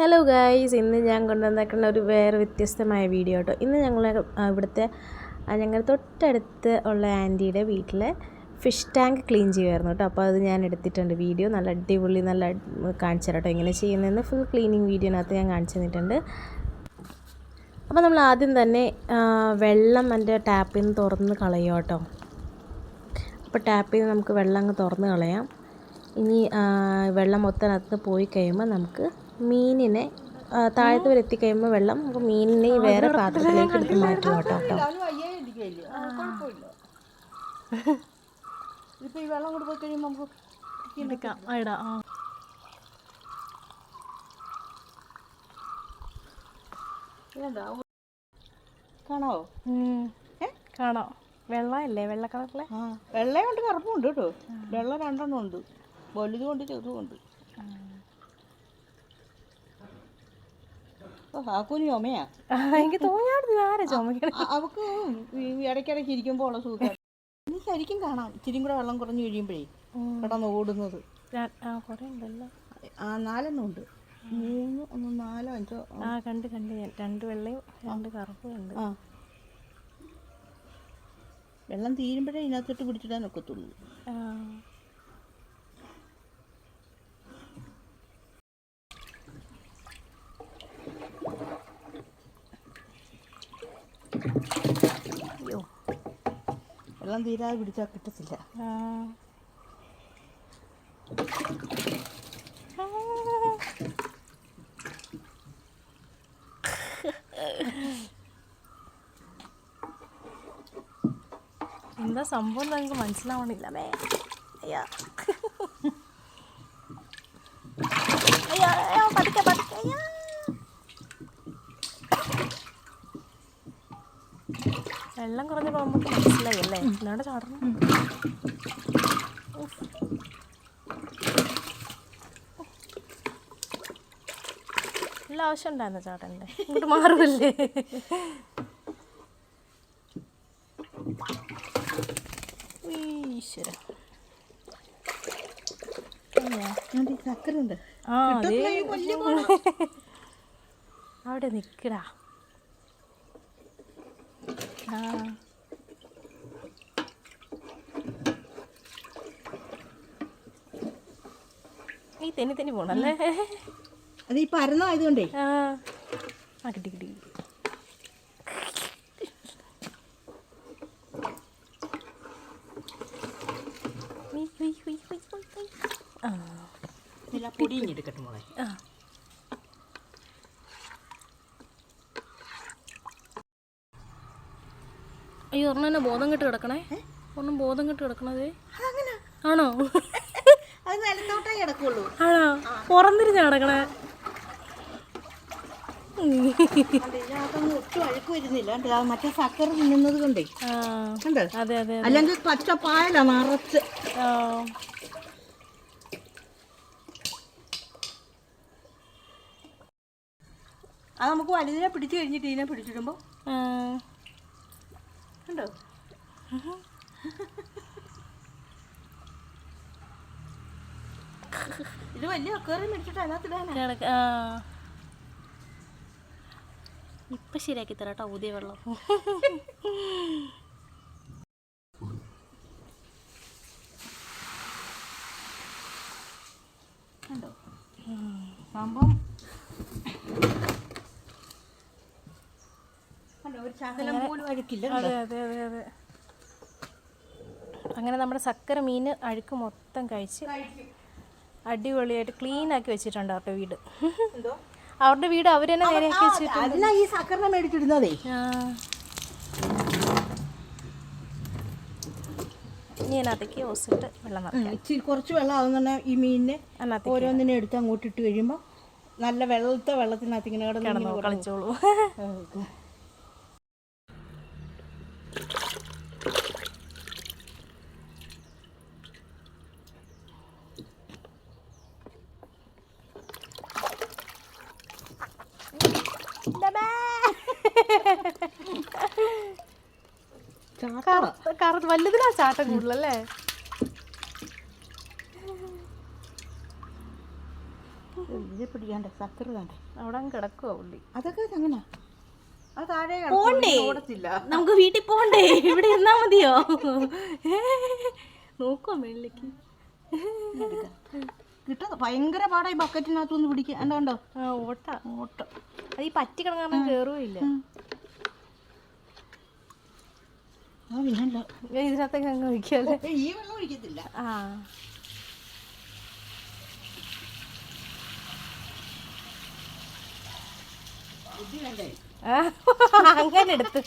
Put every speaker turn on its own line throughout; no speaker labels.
Hello guys ഇന്ന് ഞാൻ കൊണ്ടുവന്നേക്കുന്ന ഒരു വേറെ വ്യത്യസ്തമായ വീഡിയോ കേട്ടോ ഇന്ന് ഞങ്ങൾ ഇവിടുത്തെ ഞങ്ങളുടെ തൊട്ടടുത്ത് ഉള്ള ആന്റിയുടെ വീട്ടിലെ ഫിഷ് ടാങ്ക് ക്ലീൻ ചെയ്യുമായിരുന്നു കേട്ടോ അപ്പോൾ അത് ഞാൻ എടുത്തിട്ടുണ്ട് വീഡിയോ നല്ല അടിപൊളി നല്ല കാണിച്ചു കേട്ടോ എങ്ങനെ ചെയ്യുന്നതെന്ന്. ഫുൾ ക്ലീനിങ് വീഡിയോനകത്ത് ഞാൻ കാണിച്ചു തന്നിട്ടുണ്ട്. അപ്പോൾ നമ്മൾ ആദ്യം തന്നെ വെള്ളം എന്റെ ടാപ്പിൽ നിന്ന് തുറന്ന് കളയും കേട്ടോ അപ്പോൾ ടാപ്പിൽ നിന്ന് നമുക്ക് വെള്ളം അങ്ങ് തുറന്ന് കളയാം. ഇനി വെള്ളം മൊത്തം അകത്ത് പോയി കഴിയുമ്പോൾ നമുക്ക് മീനിനെ താഴത്ത് വരെ എത്തിക്കഴിയുമ്പോൾ വെള്ളം നമുക്ക് മീനിനെ ഈ വേറെ പാത്രത്തിലേക്ക് എടുത്ത് മാറ്റും കേട്ടോ? കേട്ടോ
ഇപ്പൊ ഈ വെള്ളം കൂടി പോയി കഴിയുമ്പോൾ നമുക്ക്
എടുക്കാം. ഇടാം?
കാണാവോ.
കാണാം. വെള്ളമല്ലേ വെള്ള കളറിലെ?
വെള്ളയുണ്ട് കറുപ്പുണ്ട് കേട്ടോ. വെള്ളം രണ്ടെണ്ണം ഉണ്ട്. വലുതും ഉണ്ട് ചെറുതും ഉണ്ട് ഓ ആക്കൂനി ചുമയാ
എനിക്ക് തോന്നിയായിരുന്നു ആരാ ചുമക്കണ?
അവക്ക് ഇടയ്ക്കിടയ്ക്ക് ഇരിക്കുമ്പോൾ ഉള്ള സുഖം. ഇനി ശരിക്കും കാണാം. ഇച്ചിരി കൂടെ വെള്ളം കുറഞ്ഞു കഴിയുമ്പോഴേ കിടന്ന് ഓടുന്നത്.
കുറേ ഉണ്ടല്ലോ.
ആ നാലെണ്ണം ഉണ്ട്. മൂന്ന് ഒന്ന് നാലോ അഞ്ചോ
ആ. കണ്ട് കണ്ട് ഞാൻ. രണ്ട് വെള്ളയും രണ്ട് കറുപ്പും ഉണ്ട്.
ആ. വെള്ളം തീരുമ്പോഴേ ഇതിനകത്തോട്ട് പിടിച്ചിടാൻ ഒക്കത്തുള്ളൂ. വെള്ളം തീരാതെ പിടിച്ചാൽ കിട്ടത്തില്ല.
എന്താ സംഭവം നിങ്ങൾക്ക് മനസ്സിലാവണില്ല മേ അയ്യാ. വെള്ളം കുറഞ്ഞപ്പോൾ നമുക്ക് മനസ്സിലായി അല്ലേ ഇല്ലാണ്ട് ചാടണം. നല്ല ആവശ്യം ഉണ്ടായിരുന്നു ചേട്ടന്റെ? ഇങ്ങോട്ട് മാറുമല്ലേ ഈശ്വര. അവിടെ നിക്കടാ. ആ. തെന്നി തെന്നി പോണല്ലേ?
അത് ഈ പരന്നായതുകൊണ്ടേ
ആ. ആ കിട്ടി കിട്ടി കിട്ടി.
മോളെ.
ആ. അയ്യോ ഒരെണ്ണം എന്നെ ബോധം കെട്ട് കിടക്കണേ. ഒന്നും ബോധം കെട്ട് കിടക്കണത്. ആണോ? നടക്കണേ കിടക്കണേ
ഒട്ടും അഴുക്ക് വരുന്നില്ല മറ്റേ സക്കർ തിന്നുന്നത് കൊണ്ടേ. അല്ലെങ്കിൽ പച്ച പായല നിറച്ച് അത് നമുക്ക് വലുതിനെ പിടിച്ചു കഴിഞ്ഞിട്ട് ഇതിനെ പിടിച്ചിടുമ്പോൾ. കണ്ടോ ഇത് വലിയ അക്കറി മേടിച്ചിട്ട് അതിനകത്തിടാനാ
ആ. ഇപ്പൊ ശരിയാക്കി തരാം കേട്ടോ ഊതിയ വെള്ളം.
കണ്ടോ? സംഭവം
അങ്ങനെ നമ്മുടെ സക്കര മീൻ അഴുക്ക് മൊത്തം കഴിച്ച്. അടിപൊളിയായിട്ട് ക്ലീൻ ആക്കി വെച്ചിട്ടുണ്ട് അവരുടെ വീട്.
എന്തോ?
അവരുടെ വീട് അവർ തന്നെ നേരെയാക്കി വെച്ചിട്ടുണ്ട്.
അതിനാ ഈ സക്കറിനെ മേടിച്ചിടുന്നതേ.
ഇനി അതിനകത്തേക്ക് ഓസിട്ട് വെള്ളം
ഇച്ചിരി കുറച്ച് വെള്ളം ആകുന്ന ഈ മീനിനെ ഓരോന്നിനെ എടുത്ത് അങ്ങോട്ട് ഇട്ട് കഴിയുമ്പോൾ നല്ല വെള്ളത്തെ വെള്ളത്തിനകത്ത് ഇങ്ങനെ കിടന്നു ഇങ്ങനെ
കളിച്ചോളൂ. കറുത്ത് വലുതിനാ ചാട്ടം കൂടുതലല്ലേ.
ഇത് പിടിക്കാണ്ട് സക്കർ വേണ്ടേ
അവിടെ കിടക്കുവോ പുള്ളി.
അതൊക്കെ അങ്ങനെ.
പോണ്ടേ? നമുക്ക് വീട്ടിൽ പോണ്ടേ? ഇവിടെ ഇരുന്നാ മതിയോ? നോക്കുവോ മേളിലേക്ക്.
കിട്ടും ഭയങ്കര പാടായി ബക്കറ്റിനകത്തുനിന്ന് പിടിക്കാൻ. എന്താ കണ്ടോ
ഓട്ട.
ഓട്ട.
അത് ഈ പറ്റി കയറുകയില്ല
ആ. പിന്നല്ല
ഇതിനകത്തേക്ക് അങ്ങ് ഒഴിക്കല്ലേ
ഈ വെള്ളം ഒഴിക്കത്തില്ല.
ആ. അങ്ങനെ എടുത്ത്.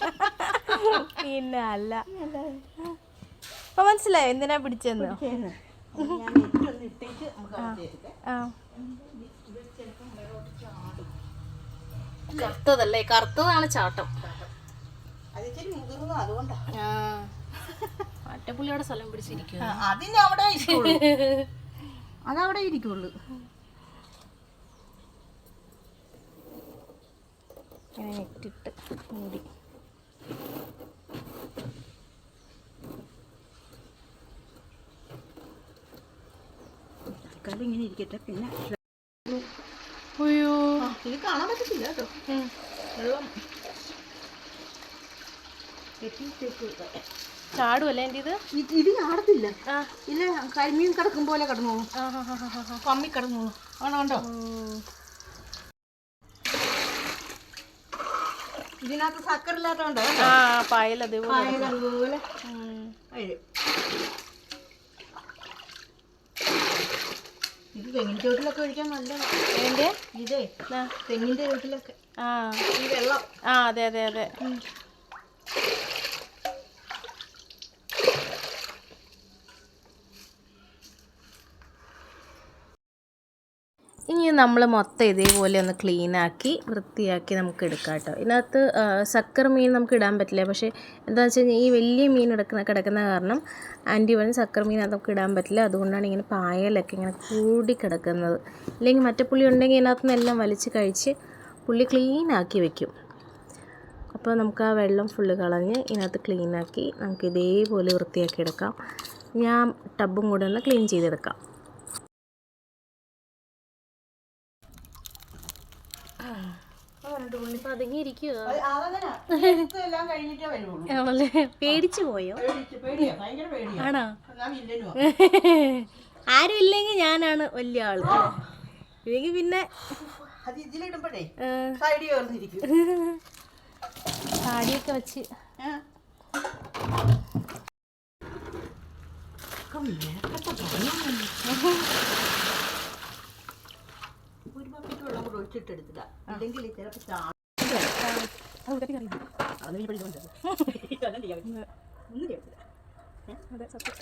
പിന്നെ അല്ല. അപ്പൊ മനസ്സിലായോ എന്തിനാ പിടിച്ചെന്ന് കറുത്തതല്ലേ? കറുത്തതാണ് ചാട്ടം. അട്ടപ്പുള്ളിയോടെ സ്ഥലം
ഇരിക്കുള്ളൂ. അതവിടെ ഇരിക്കുള്ളൂ.
മൂടി.
തൽക്കാലം ഇങ്ങനെ ഇരിക്കട്ടെ പിന്നെ
അയ്യോ.
ഇത് കാണാൻ പറ്റത്തില്ല കേട്ടോ. വെള്ളം
ചാടുമല്ലേ എന്റെ ഇത്?
ഇല്ല കരിമീൻ കിടക്കും പോലെ ആണോ കണ്ടോ? ഇതിനകത്ത് സക്കറില്ലാത്തോണ്ടോ
ആ പായൽ അതേപോലെ
അതുപോലെ.
ഉം.
അയ്യോ. ഇത് തെങ്ങിൻ ചോട്ടിലൊക്കെ ഒഴിക്കാൻ നല്ലതാണ്
ഏതിന്റെ
ഇതേ
ആ.
തെങ്ങിന്റെ ചോട്ടിലൊക്കെ.
ആ.
ഈ വെള്ളം.
ആ അതെ അതെ അതെ
ഇനി നമ്മൾ മൊത്തം ഇതേപോലെ ഒന്ന് ക്ലീൻ ആക്കി വൃത്തിയാക്കി നമുക്ക് എടുക്കാം കേട്ടോ. ഇതിനകത്ത് സക്കർ മീൻ നമുക്ക് ഇടാൻ പറ്റില്ല. പക്ഷേ എന്താണെന്ന് വെച്ച് കഴിഞ്ഞാൽ ഈ വലിയ മീൻ എടുക്കുന്ന കിടക്കുന്ന കാരണം ആന്റി പറഞ്ഞ് സക്കർ മീൻ നമുക്ക് ഇടാൻ പറ്റില്ല. അതുകൊണ്ടാണ് ഇങ്ങനെ പായലൊക്കെ ഇങ്ങനെ കൂടി കിടക്കുന്നത്. അല്ലെങ്കിൽ മറ്റേ പുള്ളി ഉണ്ടെങ്കിൽ ഇതിനകത്ത് നിന്ന് എല്ലാം വലിച്ച് കഴിച്ച് പുള്ളി ക്ലീൻ ആക്കി വെക്കും. അപ്പോൾ നമുക്ക് ആ വെള്ളം ഫുള്ള് കളഞ്ഞ് ഇതിനകത്ത് ക്ലീൻ ആക്കി നമുക്ക് ഇതേപോലെ വൃത്തിയാക്കി എടുക്കാം. ഞാൻ ടബും കൂടെ ഒന്ന് ക്ലീൻ ചെയ്തെടുക്കാം
പതുങ്ങിയിരിക്കുക
അത് അതങ്ങനെ എല്ലാം കഴിഞ്ഞിട്ടേ വരുള്ളൂ
ആണല്ലേ? പേടിച്ചു പോയോ? ആണോ? ആരും ഇല്ലെങ്കിൽ ഞാനാണ് വലിയ ആൾ. ഇല്ലെങ്കിൽ പിന്നെ താടിയൊക്കെ വെച്ച്.
ആ. ഒക്കെ മേക്കട്ട പണിയാണ്. ഒരു ബക്കറ്റ് വെള്ളം കൂടെ ഒഴിച്ചിട്ടെടുത്തില്ല ഇല്ലെങ്കിൽ ചിലപ്പോൾ ചാ
അത് കറി കറി
അത് നീ പഠിക്കുന്നുണ്ട് ഒന്നും ചെയ്യത്തില്ല
അല്ലെങ്കിൽ സത്യം.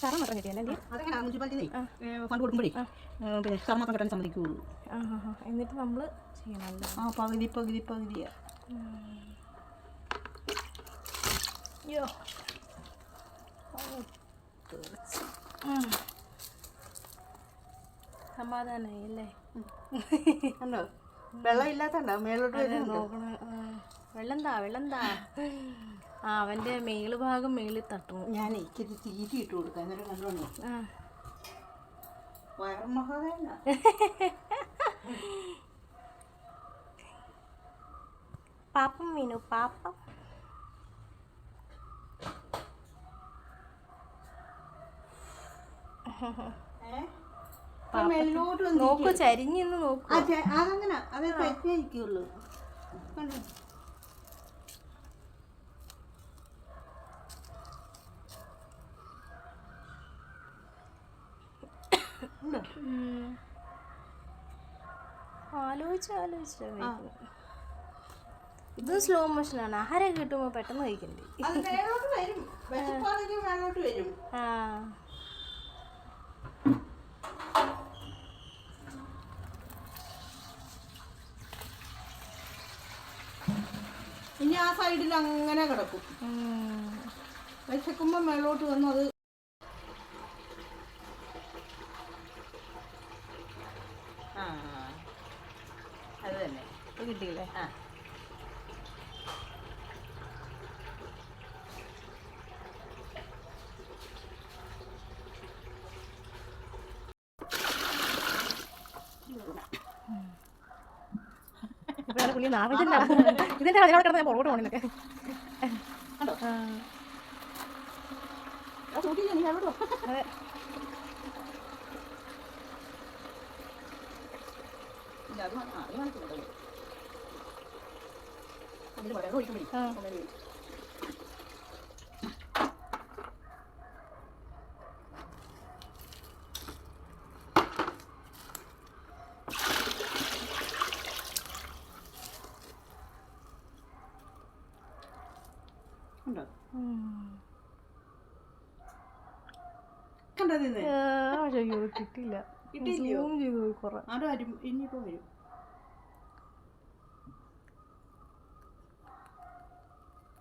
ചറ മാത്രം കിട്ടിയല്ലേ എന്റെ
അതങ്ങനെ? മുനിസിപ്പാലിറ്റി ഫണ്ട് കൊടുക്കുമ്പോഴേ പിന്നെ കിട്ടാൻ സമ്മതിക്കുള്ളൂ
എന്നിട്ട് നമ്മൾ ചെയ്യണമല്ലോ.
ആ പകുതി പകുതി പകുതിയാ.
അയ്യോ. സമാധാനമായി അല്ലേ
ഉണ്ടോ? വെള്ളം ഇല്ലാത്തണ്ടോ മേളോട്ട്
നോക്കണ. വെള്ളം താ വെള്ളം താ ആ അവന്റെ മേൾ ഭാഗം മേളിൽ തട്ടു.
ഞാൻ ഇച്ചിരി തീറ്റി ഇട്ട് കൊടുക്കാം. എന്നിട്ട് കണ്ടോണോ
പാപ്പം മീനു പാപ്പം.
മേലോട്ട് വന്ന്
നോക്കൂ ചരിഞ്ഞിന്ന് നോക്കൂ.
അതങ്ങനെ അത് പറ്റിയിരിക്കുള്ളൂ?
ആലോചിച്ച് ആലോചിച്ച് ഇത് സ്ലോ മോഷനാണ് ആഹാരം കിട്ടുമ്പോൾ പെട്ടെന്ന് കഴിക്കണ്ടേ. ആ.
ഇനി ആ സൈഡിൽ അങ്ങനെ കിടക്കും. വിശക്കുമ്പോൾ മേളോട്ട് വന്ന് അത് ആ അത് തന്നെ
ഇത് കിട്ടിയില്ലേ
ആ
പുള്ളി നാളെ ഇതിന്റെ ഇതിന്റെ അതിനോട് കിടന്ന് ഞാൻ പുറകോട്ട്
അവിടെ
അതെ.
അത് അത് വേണം. അതിൽ വെള്ളം ഒഴിക്കുമ്പോഴേ
ആ.
അങ്ങനെ വരും. കണ്ടോ കണ്ടോ ഇത്
അയ്യോ കിട്ടിയില്ല
കിട്ടിയില്ലയോ?
Zoom ചെയ്ത് പോയി കുറെ.
ആടെ വരും ഇനിയിപ്പോ വരും.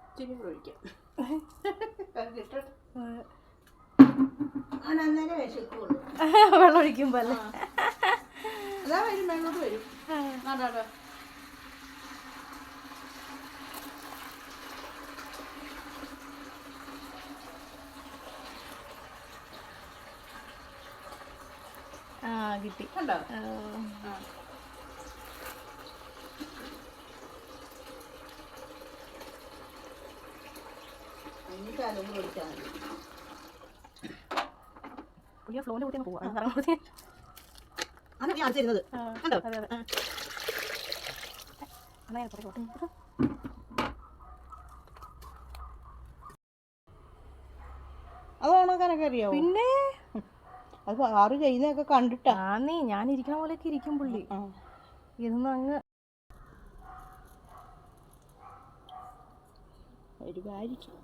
ഇച്ചിരി കൂടെ ഒഴിക്കാം. അത്. കിട്ടട്ടെ. അവൻ അന്നേരം വിശക്കുള്ളൂ.
വെള്ളം ഒഴിക്കുമ്പോ അല്ലേ?
അതാ വരും വെള്ളോട്ട് വരും
ആ കിട്ടി
കണ്ടോ?
ആ,
ആ. ഇനിയിപ്പോ അതും കൂടെ ഒഴിച്ചാൽ മതി.
പുള്ളി ഫ്ലോന്റെ കൂട്ടി പോവാ.
അതാണ് ഞാൻ കണ്ടോ?
അതെ അതെ. ഞാൻ പുറകോട്ട്
അത് ഉണക്കാനൊക്കെ അറിയാവോ
പിന്നെ?
അത് ആറ് ചെയ്യുന്നതൊക്കെ കണ്ടിട്ടാ.
ആന്നേ ഞാൻ ഇരിക്കണ പോലെയൊക്കെ ഇരിക്കും പുള്ളി. ഇരുന്ന് അങ്ങ്
വരുമായിരിക്കും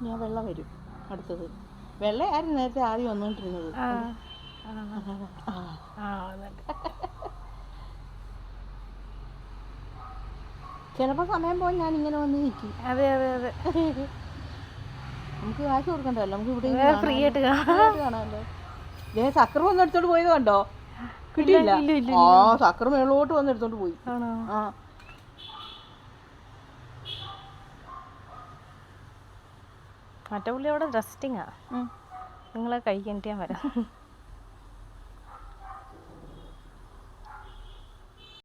ഞാൻ വെള്ളം വരും അടുത്തത്. വെള്ളമായിരുന്നു നേരത്തെ ആദ്യം വന്നുകൊണ്ടിരുന്നത്
ആ ആ.
ആ.
ആ വന്നിട്ട്.
ചിലപ്പോൾ സമയം പോയി ഞാൻ ഇങ്ങനെ വന്ന് നിൽക്കും
അതെ അതെ അതെ.
നമുക്ക് കാശ് കൊടുക്കണ്ടല്ലോ. നമുക്ക് ഇവിടെ
ഫ്രീ ആയിട്ട് കാണാം.
കാണാമല്ലോ. ദേ സക്കർ വന്ന് എടുത്തോണ്ട് പോയത് കണ്ടോ? കിട്ടിയില്ല. ആ സക്കർ മേളോട്ട് വന്ന് എടുത്തോണ്ട് പോയി. ആ.
മറ്റേ പുള്ളി അവിടെ റെസ്റ്റിങ്ങാ
നിങ്ങളെ
നിങ്ങളെ കഴിക്കണ്ടിയാൻ വരാം.